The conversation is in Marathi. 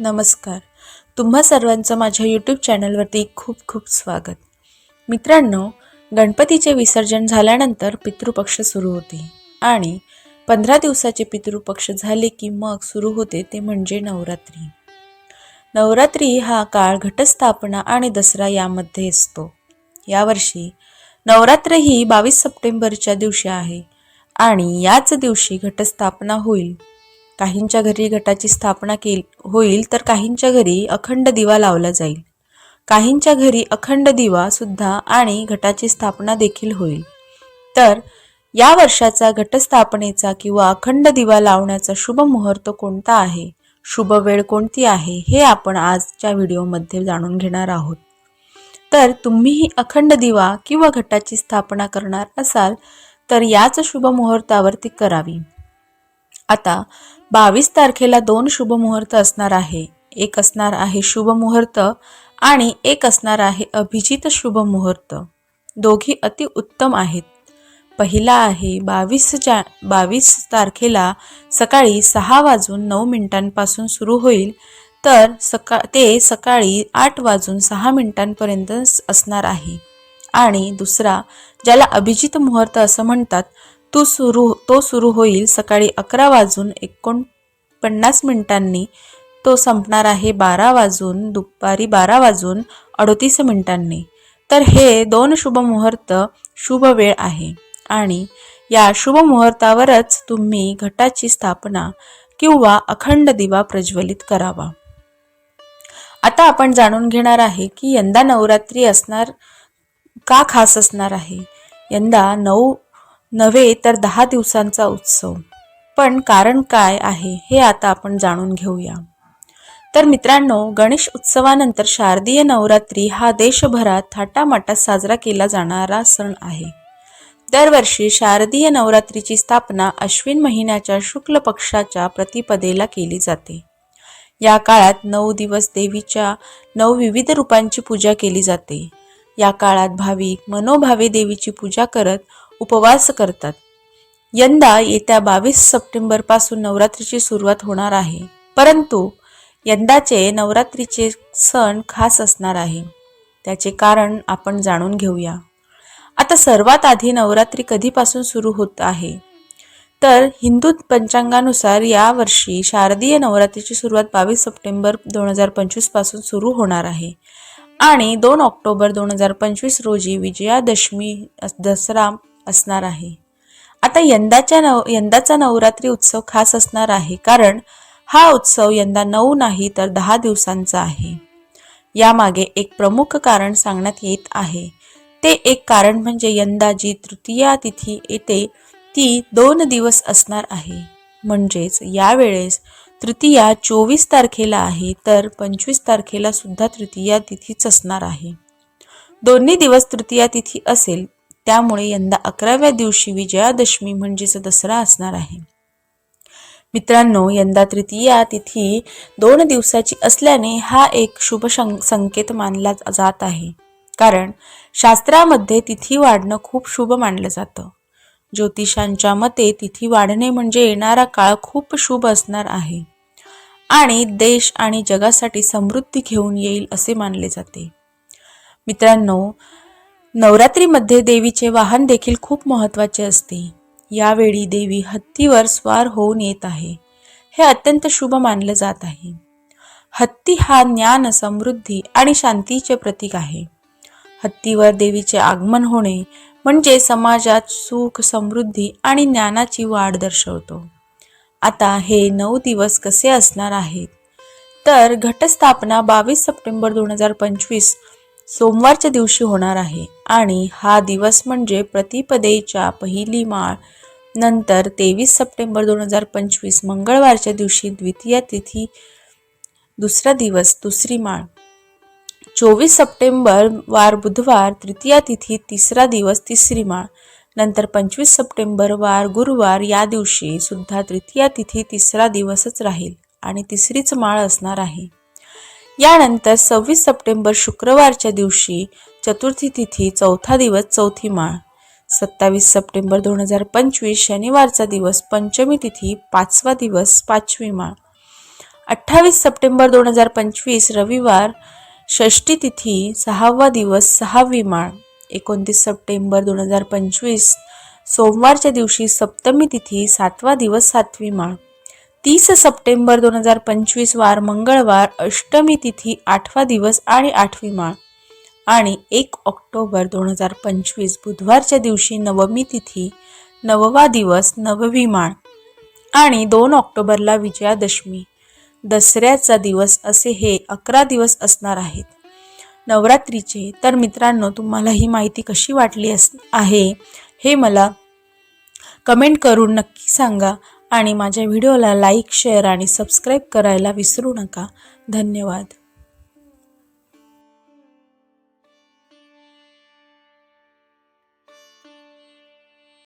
नमस्कार. तुम्हा सर्वांचं माझ्या यूट्यूब चॅनलवरती खूप खूप स्वागत. मित्रांनो गणपतीचे विसर्जन झाल्यानंतर पितृपक्ष सुरू होते आणि पंधरा दिवसाचे पितृपक्ष झाले की मग सुरू होते ते म्हणजे नवरात्री. नवरात्री हा काळ घटस्थापना आणि दसरा यामध्ये असतो. यावर्षी नवरात्र ही बावीस सप्टेंबरच्या दिवशी आहे आणि याच दिवशी घटस्थापना होईल. काहींच्या घरी घटाची स्थापना केली होईल तर काहींच्या घरी अखंड दिवा लावला जाईल. काहींच्या घरी अखंड दिवा सुद्धा आणि घटाची स्थापना देखील होईल. तर या वर्षाचा घटस्थापनेचा किंवा अखंड दिवा लावण्याचा शुभ मुहूर्त कोणता आहे? शुभ वेळ कोणती आहे? हे आपण आजच्या व्हिडिओमध्ये जाणून घेणार आहोत. तर तुम्हीही अखंड दिवा किंवा घटाची स्थापना करणार असाल तर याच शुभ मुहूर्तावरती करावी. आता बावीस तारखेला दोन शुभ मुहूर्त असणार आहे. एक असणार आहे शुभ मुहूर्त आणि एक असणार आहे अभिजित शुभ मुहूर्त. दोघी अतिउत्तम आहेत. पहिला आहे बावीस जा बावीस तारखेला सकाळी सहा वाजून नऊ मिनिटांपासून सुरू होईल. तर सका ते सकाळी आठ वाजून सहा मिनिटांपर्यंत असणार आहे. आणि दुसरा ज्याला अभिजित मुहूर्त असं म्हणतात तो सुरू तो सुरू होईल सकाळी अकरा वाजून एकोणपन्नास मिनिटांनी. तो संपणार आहे बारा वाजून दुपारी बारा वाजून अडतीस मिनिटांनी. तर हे दोन शुभ मुहूर्त शुभ वेळ आहे. आणि या शुभ मुहूर्तावरच तुम्ही घटाची स्थापना किंवा अखंड दिवा प्रज्वलित करावा. आता आपण जाणून घेणार आहे की यंदा नवरात्री असणार का खास असणार आहे? यंदा नऊ नव्हे तर दहा दिवसांचा उत्सव. पण कारण काय आहे हे आता आपण जाणून घेऊया. तर मित्रांनो गणेश उत्सवानंतर शारदीय नवरात्री हा देशभरात थाटामाटात साजरा केला जाणारा सण आहे. दरवर्षी शारदीय नवरात्रीची स्थापना अश्विन महिन्याच्या शुक्ल पक्षाच्या प्रतिपदेला केली जाते. या काळात नऊ दिवस देवीच्या नऊ विविध रूपांची पूजा केली जाते. या काळात भाविक मनोभावे देवीची पूजा करत उपवास करतात. यंदा येत्या बावीस सप्टेंबरपासून नवरात्रीची सुरुवात होणार आहे. परंतु यंदाचे नवरात्रीचे सण खास असणार आहे. त्याचे कारण आपण जाणून घेऊया. आता सर्वात आधी नवरात्री कधीपासून सुरू होत आहे? तर हिंदू पंचांगानुसार यावर्षी शारदीय नवरात्रीची सुरुवात बावीस सप्टेंबर दोन हजार पंचवीसपासून सुरू होणार आहे. आणि दोन ऑक्टोबर दोन हजार पंचवीस रोजी विजयादशमी दसरा असणार आहे. आता यंदाच्या नव यंदाचा नवरात्री उत्सव खास असणार आहे कारण हा उत्सव यंदा नऊ नाही तर दहा दिवसांचा आहे. यामागे एक प्रमुख कारण सांगण्यात येत आहे. ते एक कारण म्हणजे यंदा जी तृतीया तिथी येते ती दोन दिवस असणार आहे. म्हणजेच यावेळेस तृतीया चोवीस तारखेला आहे तर पंचवीस तारखेला सुद्धा तृतीया तिथीच असणार आहे. दोन्ही दिवस तृतीया तिथी असेल त्यामुळे यंदा अकराव्या दिवशी विजयादशमी म्हणजेच दसरा असणार आहे. मित्रांनो यंदा तृतीया तिथी दोन दिवसाची असल्याने हा एक शुभ संकेत मानला जात आहे. कारण शास्त्रामध्ये तिथी वाढणं खूप शुभ मानलं जातं. ज्योतिषांच्या मते तिथी वाढणे म्हणजे येणारा काळ खूप शुभ असणार आहे. आणि देश आणि जगासाठी समृद्धी घेऊन येईल असे मानले जाते. मित्रांनो नवरात्रीमध्ये देवीचे वाहन देखील खूप महत्त्वाचे असते. यावेळी देवी हत्तीवर स्वार होऊन येत आहे. हे अत्यंत शुभ मानलं जात आहे. हत्ती हा ज्ञान समृद्धी आणि शांतीचे प्रतीक आहे. हत्तीवर देवीचे आगमन होणे म्हणजे समाजात सुख समृद्धी आणि ज्ञानाची वाढ दर्शवतो. आता हे नऊ दिवस कसे असणार आहेत? तर घटस्थापना बावीस सप्टेंबर दोन हजार पंचवीस सोमवारच्या दिवशी होणार आहे आणि हा दिवस म्हणजे प्रतिपदेच्या पहिली माळ. नंतर तेवीस सप्टेंबर दोन हजार पंचवीस मंगळवारच्या दिवशी द्वितीय तिथी दुसरा दिवस दुसरी माळ. चोवीस सप्टेंबर वार बुधवार तृतीया तिथी तिसरा दिवस तिसरी माळ. नंतर पंचवीस सप्टेंबर वार गुरुवार या दिवशी सुद्धा तृतीया तिथी तिसरा दिवसच राहील आणि तिसरीच माळ असणार आहे. यानंतर सव्वीस सप्टेंबर शुक्रवारच्या दिवशी चतुर्थी तिथी चौथा दिवस चौथी माळ. सत्तावीस सप्टेंबर दोन हजार पंचवीस शनिवारचा दिवस पंचमी तिथी पाचवा दिवस पाचवी माळ. अठ्ठावीस सप्टेंबर दोन हजार पंचवीस रविवार षष्टी तिथी सहावा दिवस सहावी माळ. एकोणतीस सप्टेंबर दोन हजार पंचवीस सोमवारच्या दिवशी सप्तमी तिथी सातवा दिवस सातवी माळ. तीस सप्टेंबर दोन हजार पंचवीस वार मंगळवार अष्टमी तिथी आठवा दिवस आणि आठवी माळ. आणि एक ऑक्टोबर दोन हजार पंचवीस बुधवारच्या दिवशी नवमी तिथी नववा दिवस नववी माळ. आणि दोन ऑक्टोबरला विजयादशमी. दसऱ्याचा दिवस असे हे अकरा दिवस असणार आहेत. नवरात्रीचे. तर मित्रांनो तुम्हाला ही माहिती कशी वाटली अस आहे हे मला कमेंट करून नक्की सांगा. आणि माझ्या व्हिडिओला लाईक शेअर आणि सबस्क्राईब करायला विसरू नका. धन्यवाद.